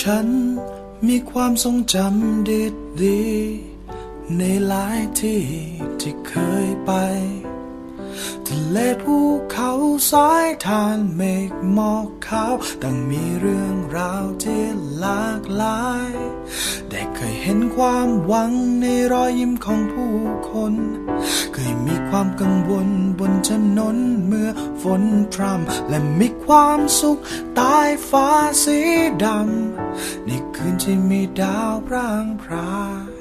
ฉันมีความทรงจำดีดีๆในหลายที่ที่เคยไป ทะเลภูเขาสายทานเมฆหมอกขาวต่างมีเรื่องราวที่หลากหลาย ได้เคยเห็นความหวังในรอยยิ้มของผู้คน เคยมีความกังวลบนถนนเมื่อฝนพรำและมีความสุขใต้ฟ้าสีดำในคืนที่มีดาวพร่างพรา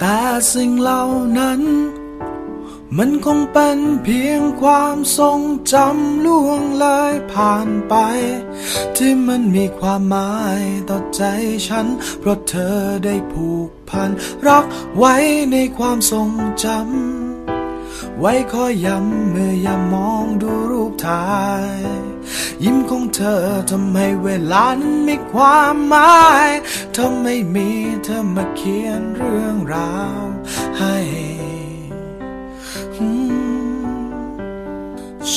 แต่สิ่งเหล่านั้น มันคงเป็นเพียงความทรงจำล่วงเลยผ่านไป ที่มันมีความหมายต่อใจฉัน เพราะเธอได้ผูกพัน รักไว้ในความทรงจำ ไว้คอยย้ำเมื่อยามมองดูรูปถ่าย ยิ้มของเธอทำให้เวลานั้นมีความหมายถ้าไม่มีเธอมาเขียนเรื่องราวให้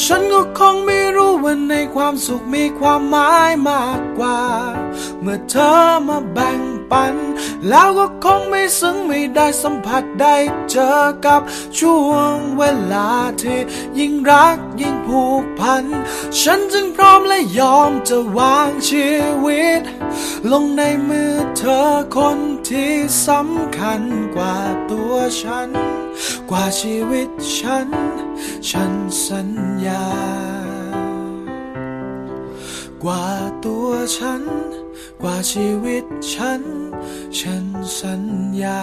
ฉันก็คงไม่รู้ว่าในความสุขมีความหมายมากกว่า เมื่อเธอมาแบ่ง ปัน แล้วก็คงไม่ซึ้งไม่ได้สัมผัสได้เจอกับช่วงเวลาที่ยิ่งรักยิ่งผูกพัน ฉันจึงพร้อมและยอมจะวางชีวิต ลงในมือเธอคนที่สำคัญกว่าตัวฉัน กว่าชีวิตฉัน ฉันสัญญา กว่าตัวฉัน กว่าชีวิตฉัน ฉันสัญญา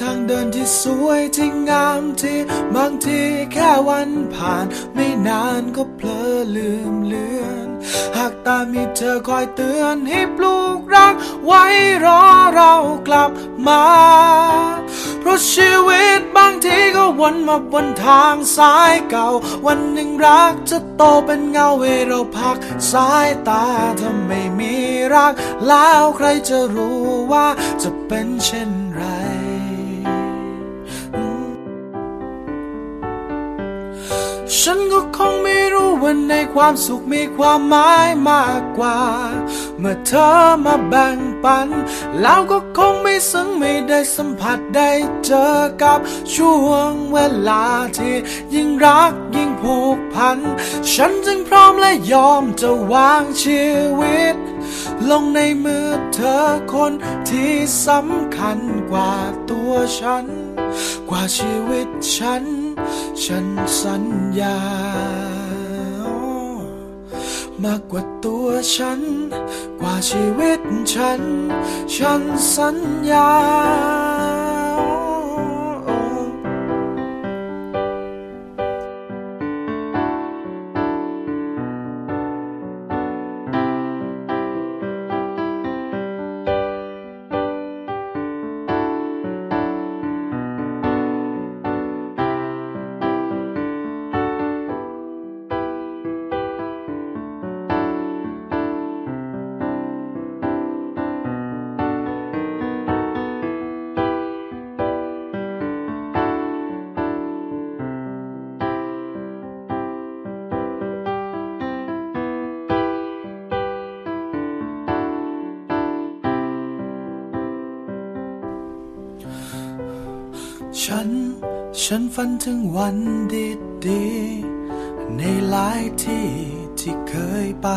ทางเดินที่สวยที่งามที่บางทีแค่วันผ่าน ไม่นานก็เพลอลืมเลือน หากตามีเธอคอยเตือนให้ปลูกรัก ไว้รอเรากลับมา เพราะชีวิตบางทีก็วนมาบนทางสายเก่า วันหนึ่งรักจะโตเป็นเงาให้เราพัก สายตาถ้าไม่มีรัก แล้วใครจะรู้ว่าจะเป็นเช่น ฉันก็คงไม่รู้ว่าในความสุขมีความหมายมากกว่า เมื่อเธอมาแบ่งปัน แล้วก็คงไม่ซึ้งไม่ได้สัมผัสได้เจอกับช่วงเวลาที่ยิ่งรักยิ่งผูกพัน ฉันจึงพร้อมและยอมจะวางชีวิต ลงในมือเธอคนที่สำคัญกว่าตัวฉัน กว่าชีวิตฉัน ฉันสัญญามากกว่าตัวฉัน กว่าชีวิตฉัน ฉันสัญญา ฉัน ฉันฝันถึงวันดีๆในหลายที่ที่เคยไป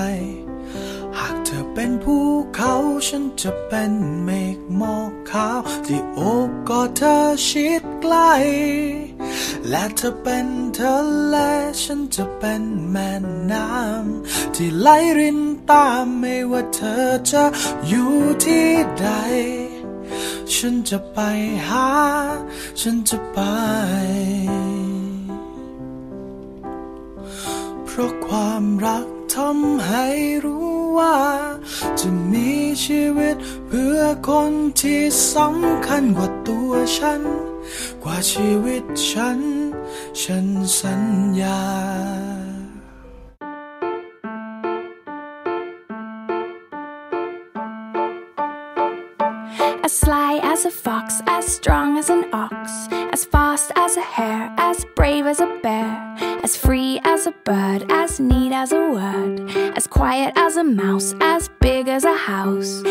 หากเธอเป็นภูเขาฉันจะเป็นเมฆหมอกขาว ที่โอบกอดเธอชิดใกล้ และเธอเป็นเธอแลฉันจะเป็นแม่น้ำที่ไหลรินตามไม่ว่าเธอจะอยู่ที่ใด ฉันจะไปหา ฉันจะไป เพราะความรักทำให้รู้ว่า จะมีชีวิตเพื่อคนที่สำคัญกว่าตัวฉัน กว่าชีวิตฉัน ฉันสัญญา as a fox, as strong as an ox, as fast as a hare, as brave as a bear, as free as a bird, as neat as a word, as quiet as a mouse, as big as a house.